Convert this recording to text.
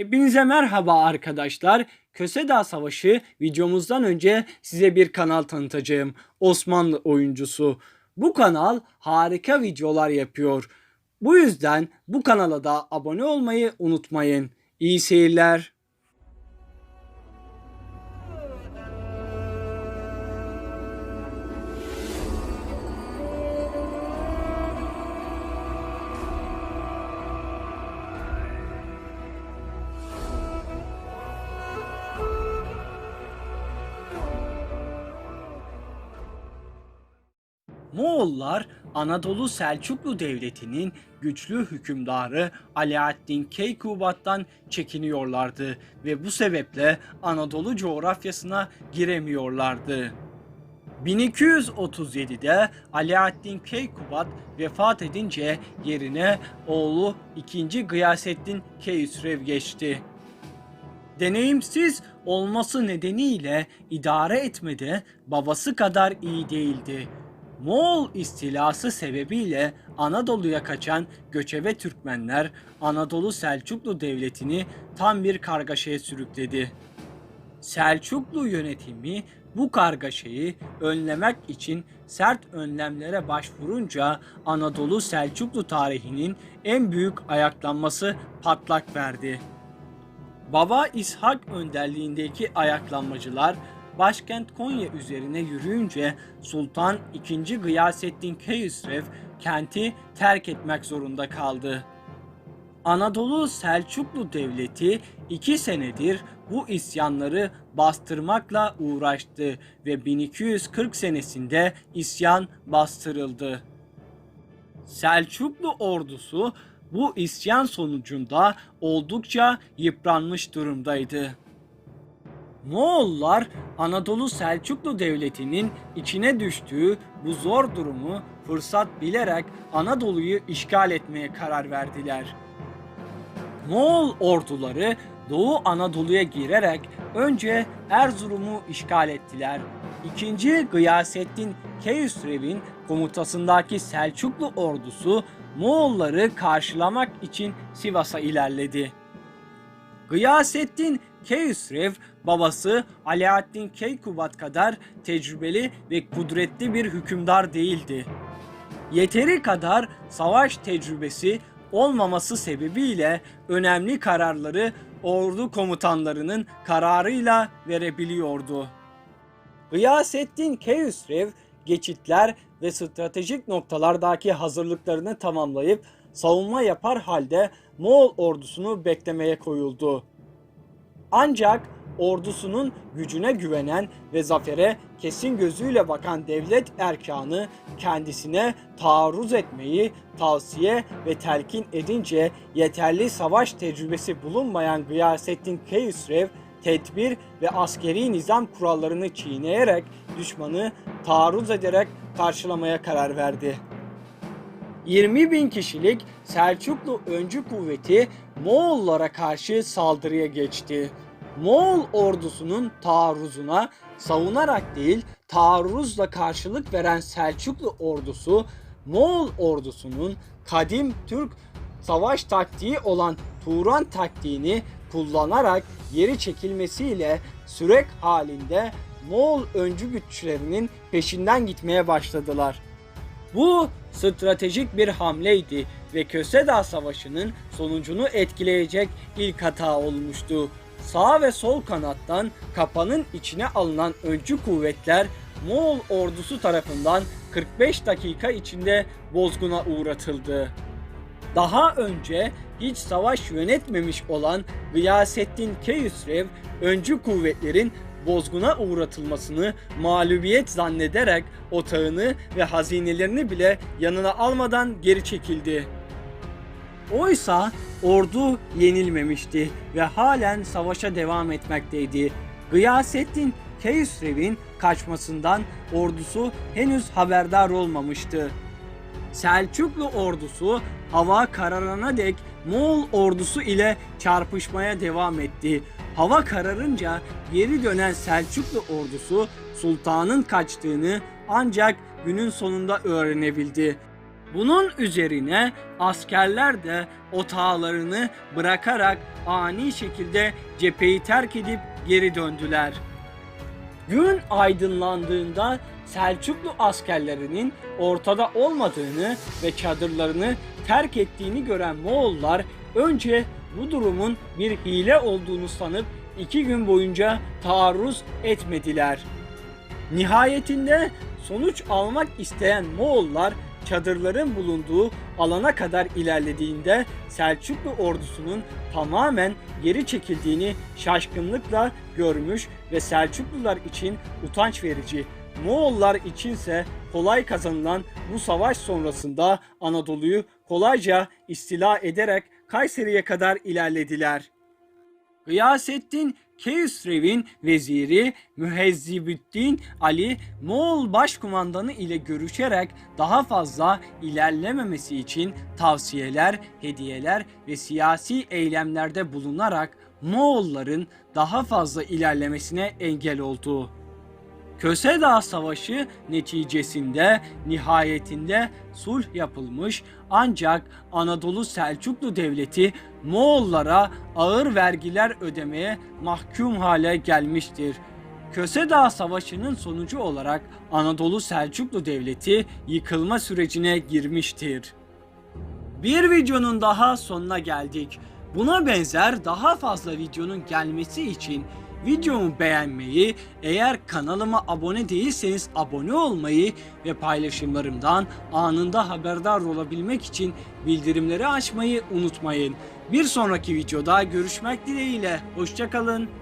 Hepinize merhaba arkadaşlar. Kösedağ Savaşı videomuzdan önce size bir kanal tanıtacağım. Osmanlı oyuncusu. Bu kanal harika videolar yapıyor. Bu yüzden bu kanala da abone olmayı unutmayın. İyi seyirler. Moğollar Anadolu Selçuklu Devleti'nin güçlü hükümdarı Alaaddin Keykubat'tan çekiniyorlardı ve bu sebeple Anadolu coğrafyasına giremiyorlardı. 1237'de Alaaddin Keykubat vefat edince yerine oğlu 2. Gıyasettin Keyhüsrev geçti. Deneyimsiz olması nedeniyle idare etmede babası kadar iyi değildi. Moğol istilası sebebiyle Anadolu'ya kaçan göçebe Türkmenler Anadolu Selçuklu Devleti'ni tam bir kargaşaya sürükledi. Selçuklu yönetimi bu kargaşayı önlemek için sert önlemlere başvurunca Anadolu Selçuklu tarihinin en büyük ayaklanması patlak verdi. Baba İshak önderliğindeki ayaklanmacılar başkent Konya üzerine yürüyünce Sultan II. Gıyasettin Keyhüsrev kenti terk etmek zorunda kaldı. Anadolu Selçuklu Devleti iki senedir bu isyanları bastırmakla uğraştı ve 1240 senesinde isyan bastırıldı. Selçuklu ordusu bu isyan sonucunda oldukça yıpranmış durumdaydı. Moğollar Anadolu Selçuklu Devleti'nin içine düştüğü bu zor durumu fırsat bilerek Anadolu'yu işgal etmeye karar verdiler. Moğol orduları Doğu Anadolu'ya girerek önce Erzurum'u işgal ettiler. İkinci Gıyasettin Keyhüsrev'in komutasındaki Selçuklu ordusu Moğolları karşılamak için Sivas'a ilerledi. Gıyasettin Keyhüsrev babası Alaaddin Keykubat kadar tecrübeli ve kudretli bir hükümdar değildi. Yeteri kadar savaş tecrübesi olmaması sebebiyle önemli kararları ordu komutanlarının kararıyla verebiliyordu. Gıyasettin Keyhüsrev geçitler ve stratejik noktalardaki hazırlıklarını tamamlayıp savunma yapar halde Moğol ordusunu beklemeye koyuldu. Ancak ordusunun gücüne güvenen ve zafere kesin gözüyle bakan devlet erkanı kendisine taarruz etmeyi tavsiye ve telkin edince yeterli savaş tecrübesi bulunmayan Gıyasettin Keyhüsrev tedbir ve askeri nizam kurallarını çiğneyerek düşmanı taarruz ederek karşılamaya karar verdi. 20 bin kişilik Selçuklu öncü kuvveti Moğollara karşı saldırıya geçti. Moğol ordusunun taarruzuna savunarak değil taarruzla karşılık veren Selçuklu ordusu Moğol ordusunun kadim Türk savaş taktiği olan Turan taktiğini kullanarak geri çekilmesiyle sürek halinde Moğol öncü güçlerinin peşinden gitmeye başladılar. Bu stratejik bir hamleydi ve Kösedağ Savaşı'nın sonucunu etkileyecek ilk hata olmuştu. Sağ ve sol kanattan kapanın içine alınan öncü kuvvetler Moğol ordusu tarafından 45 dakika içinde bozguna uğratıldı. Daha önce hiç savaş yönetmemiş olan Gıyasettin Keyhüsrev öncü kuvvetlerin bozguna uğratılmasını mağlubiyet zannederek otağını ve hazinelerini bile yanına almadan geri çekildi. Oysa ordu yenilmemişti ve halen savaşa devam etmekteydi. Gıyasettin Keyhüsrev'in kaçmasından ordusu henüz haberdar olmamıştı. Selçuklu ordusu hava kararana dek Moğol ordusu ile çarpışmaya devam etti. Hava kararınca geri dönen Selçuklu ordusu sultanın kaçtığını ancak günün sonunda öğrenebildi. Bunun üzerine askerler de otağlarını bırakarak ani şekilde cepheyi terk edip geri döndüler. Gün aydınlandığında Selçuklu askerlerinin ortada olmadığını ve çadırlarını terk ettiğini gören Moğollar önce bu durumun bir hile olduğunu sanıp iki gün boyunca taarruz etmediler. Nihayetinde sonuç almak isteyen Moğollar çadırların bulunduğu alana kadar ilerlediğinde Selçuklu ordusunun tamamen geri çekildiğini şaşkınlıkla görmüş ve Selçuklular için utanç verici, Moğollar içinse kolay kazanılan bu savaş sonrasında Anadolu'yu kolayca istila ederek Kayseri'ye kadar ilerlediler. Gıyasettin Keyhüsrev'in veziri Mühezzibüddin Ali Moğol başkumandanı ile görüşerek daha fazla ilerlememesi için tavsiyeler, hediyeler ve siyasi eylemlerde bulunarak Moğolların daha fazla ilerlemesine engel oldu. Köse Dağı Savaşı neticesinde nihayetinde sulh yapılmış ancak Anadolu Selçuklu Devleti Moğollara ağır vergiler ödemeye mahkum hale gelmiştir. Köse Dağı Savaşı'nın sonucu olarak Anadolu Selçuklu Devleti yıkılma sürecine girmiştir. Bir videonun daha sonuna geldik. Buna benzer daha fazla videonun gelmesi için videomu beğenmeyi, eğer kanalıma abone değilseniz abone olmayı ve paylaşımlarımdan anında haberdar olabilmek için bildirimleri açmayı unutmayın. Bir sonraki videoda görüşmek dileğiyle. Hoşçakalın.